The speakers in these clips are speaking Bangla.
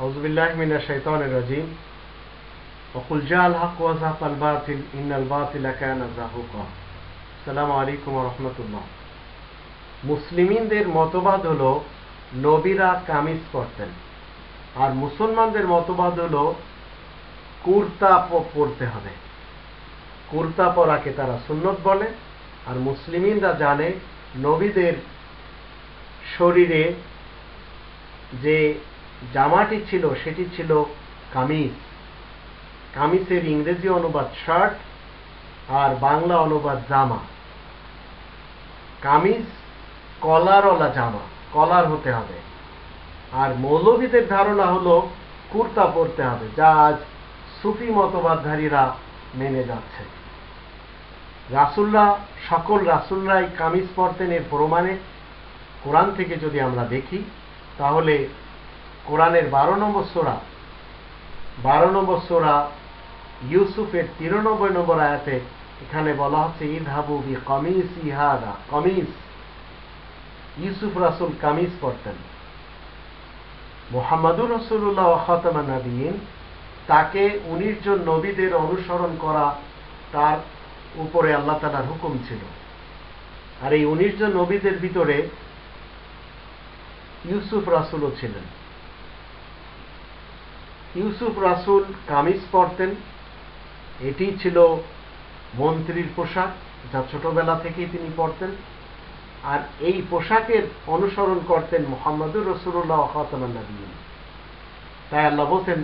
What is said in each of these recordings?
أعوذ بالله من الشيطان الرجيم وقل جاء الحق وزهق الباطل إن الباطل كان زهوقا السلام عليكم ورحمة الله মুসলিমিনদের মতবাদ হলো নবীরা কামিজ পরতেন আর মুসলমানদের মতবাদ হলো কুর্তা প- পরতে হবে কুর্তা পরাকে তারা সুন্নত বলে আর মুসলিমিনরা জানে নবীদের শরীরে যে জামাটি ছিল, সেটি ছিল কামিজ। কামিজের ইংরেজি অনুবাদ শার্ট আর বাংলা অনুবাদ জামা। কামিজ কলারওয়ালা জামা, কলার হতে হবে। আর মৌলবীদের ধারণা হলো, কুর্তা পরতে হবে, যা আজ সুফি মতবাদধারীরা মেনে যাচ্ছে। রাসুল্লাহ সকল রাসুলরাই কামিজ পরতেন এর প্রমাণে। কোরআন থেকে যদি আমরা দেখি, তাহলে কোরআনের বারো নম্বর সোরা, বারো নম্বর সোরা ইউসুফের তিরানব্বই নম্বর আয়াতে এখানে বলা হচ্ছে ঈদ হাবু বি কমিস ইহাদা কমিস ইউসুফ রাসুল কামিজ পরতেন। মোহাম্মদুর রসুল্লাহ খতমা নবীন তাকে উনিশ জন নবীদের অনুসরণ করা তার উপরে আল্লাহ তালার হুকুম ছিল। আর এই উনিশ জন নবীদের ভিতরে ইউসুফ রাসুলও ছিলেন। ইউসুফ রাসুল কামিজ পরতেন। এটি ছিল মন্ত্রীর পোশাক, যা ছোটবেলা থেকেই তিনি পরতেন। আর এই পোশাকের অনুসরণ করতেন মোহাম্মদুর রসুল্লাহ খাতামান তাই আল্লাহ বলছেন,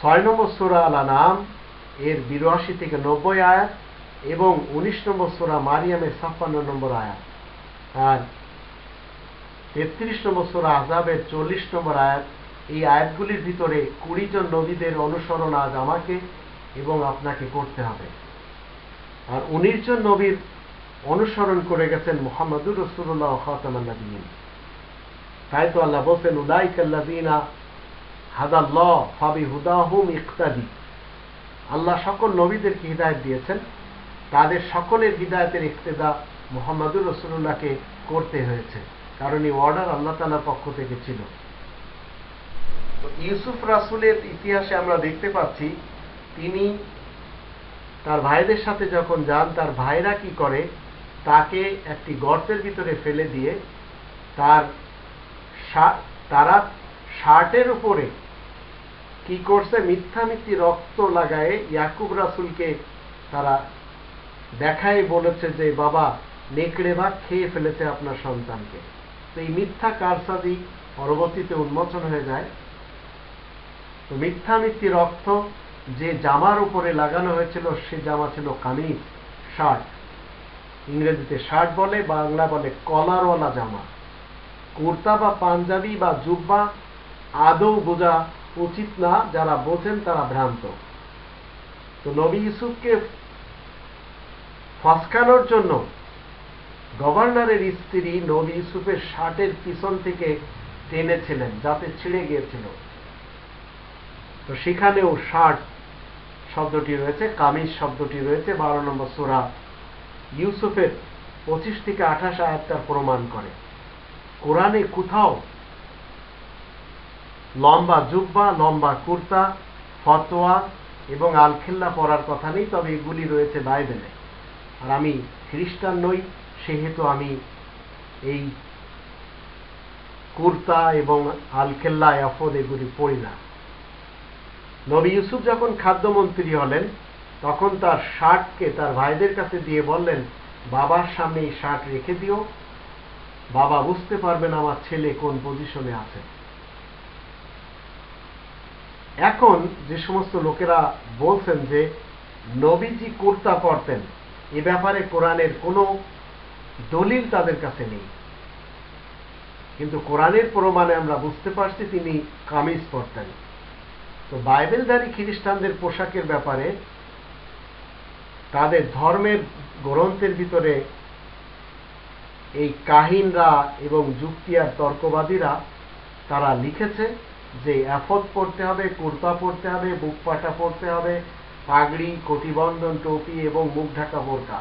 ছয় নম্বর সুরা আলা নাম এর বিরাশি থেকে নব্বই আয়াত এবং উনিশ নম্বর সুরা মারিয়ামের ছাপ্পান্ন নম্বর আয়াত। আর তেত্রিশ নম্বর সুরা আজাবের চল্লিশ নম্বর আয়াত এই আয়াতগুলির ভিতরে কুড়ি জন নবীদের অনুসরণ আজ আমাকে এবং আপনাকে করতে হবে। আর উনিশ জন নবীর অনুসরণ করে গেছেন মোহাম্মদুর রসুল্লাহ খাতামান্নবীন তাই তো আল্লাহ বলছেন উদাইকাল্লাদিনা হাদাল্লাহ ফাবি হুদাহুম ইকতাদি। আল্লাহ সকল নবীদেরকে হৃদায়ত দিয়েছেন। তাদের সকলের হৃদায়তের ইক্তেদা মোহাম্মদুর রসুল্লাহকে করতে হয়েছে। কারণ এই অর্ডার আল্লাহ তালার পক্ষ থেকে ছিল। তো ইউসুফ রাসুলের ইতিহাসে আমরা দেখতে পাচ্ছি, তিনি তার ভাইদের সাথে যখন যান, তার ভাইরা কি করে? তাকে একটি গর্তের ভিতরে ফেলে দিয়ে তার তারা শার্টের উপরে কি করছে? মিথ্যা মিথ্যি রক্ত লাগায়ে ইয়াকুব রাসুলকে তারা দেখায়, বলেছে যে, বাবা, নেকড়ে ভাগ খেয়ে ফেলেছে আপনার সন্তানকে। তো এই মিথ্যা কারসাদি পরবর্তীতে উন্মোচন হয়ে যায়। তো মিথ্যা মিথ্যি রক্ত যে জামার উপরে লাগানো হয়েছিল, সে জামা ছিল কামিজ, শার্ট। ইংরেজিতে শার্ট বলে, বাংলা বলে কলারওয়ালা জামা। কুর্তা বা পাঞ্জাবি বা জুব্বা আদৌ বোঝা উচিত না, যারা বোঝেন তারা ভ্রান্ত। তো নবী ইউসুফকে ফসকানোর জন্য গভর্নরের স্ত্রী নবী ইউসুফের শার্টের পিছন থেকে টেনেছিলেন, যাতে ছিঁড়ে গিয়েছিল। তো সেখানেও ষাট শব্দটি রয়েছে, কামিজ শব্দটি রয়েছে, বারো নম্বর সোরা ইউসুফের পঁচিশ থেকে আঠাশ আয়াতটার প্রমাণ করে। কোরআনে কোথাও লম্বা জুব্বা, লম্বা কুর্তা, ফতোয়া এবং আলখেল্লা পরার কথা নেই, তবে এগুলি রয়েছে বাইবেলে। আর আমি খ্রিস্টান নই, সেহেতু আমি এই কুর্তা এবং আলখেল্লা, এফদ এগুলি পড়ি না। নবী ইউসুফ যখন খাদ্যমন্ত্রী হলেন, তখন তার শার্টকে তার ভাইদের কাছে দিয়ে বললেন, বাবার সামনে এই শার্ট রেখে দিও, বাবা বুঝতে পারবেন আমার ছেলে কোন পজিশনে আছে। এখন যে সমস্ত লোকেরা বলছেন যে নবীজি কুর্তা পরতেন, এ ব্যাপারে কোরআনের কোনো দলিল তাদের কাছে নেই। কিন্তু কোরআনের প্রমাণে আমরা বুঝতে পারছি তিনি কামিজ পরতেন। তো বাইবেলধারী খ্রিস্টানদের পোশাকের ব্যাপারে তাদের ধর্মের গ্রন্থের ভিতরে এই কাহিনরা এবং যুক্তি আর তর্কবাদীরা তারা লিখেছে যে অ্যাফদ পড়তে হবে, কুর্তা পড়তে হবে, বুক পাটা পড়তে হবে, পাগড়ি, কটিবন্ধন, টুপি এবং মুখ ঢাকা বোরকা।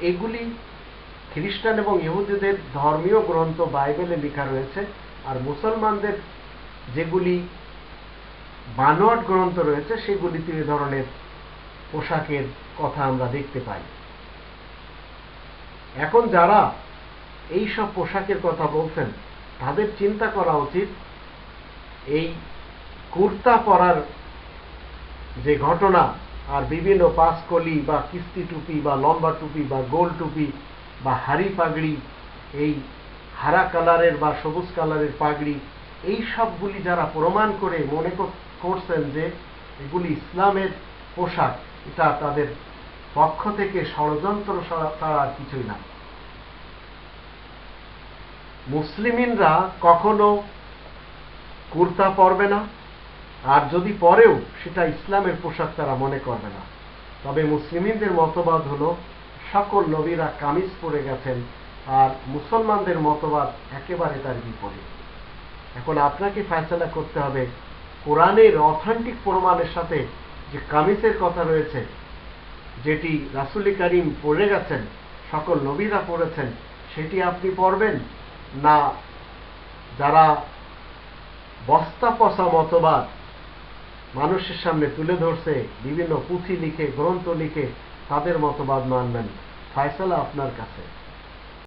এগুলি খ্রিস্টান এবং ইহুদিদের ধর্মীয় গ্রন্থ বাইবেলে লেখা রয়েছে। আর মুসলমানদের যেগুলি বানোয়াট গ্রন্থ রয়েছে সেগুলিতে এ ধরনের পোশাকের কথা আমরা দেখতে পাই। এখন যারা এই সব পোশাকের কথা বলছেন, তাদের চিন্তা করা উচিত, এই কুর্তা পরার যে ঘটনা আর বিভিন্ন পাঁচকলি বা কিস্তি টুপি বা লম্বা টুপি বা গোল টুপি বা হাড়ি পাগড়ি, এই হারা কালারের বা সবুজ কালারের পাগড়ি, এই সবগুলি যারা প্রমাণ করে মনে কর- করছেন যে এগুলি ইসলামের পোশাক, এটা তাদের পক্ষ থেকে ষড়যন্ত্র আর কিছুই না। মুসলিমিনরা কখনো কুর্তা পরবে না, আর যদি পরেও সেটা ইসলামের পোশাক তারা মনে করবে না। তবে মুসলিমিনদের মতবাদ হলো, সকল নবীরা কামিজ পরে গেছেন, আর মুসলমানদের মতবাদ একেবারে তার বিপরীত। এখন আপনাকে ফয়সলা করতে হবে কোরআনের অথেন্টিক প্রমাণের সাথে যে কামিজের কথা রয়েছে, যেটি রাসুলি করিম পড়ে গেছেন, সকল নবীরা পড়েছেন, সেটি আপনি পড়বেন না যারা বস্তা পচা মতবাদ মানুষের সামনে তুলে ধরছে, বিভিন্ন পুঁথি লিখে, গ্রন্থ লিখে তাদের মতবাদ মানবেন। ফয়সালা আপনার কাছে।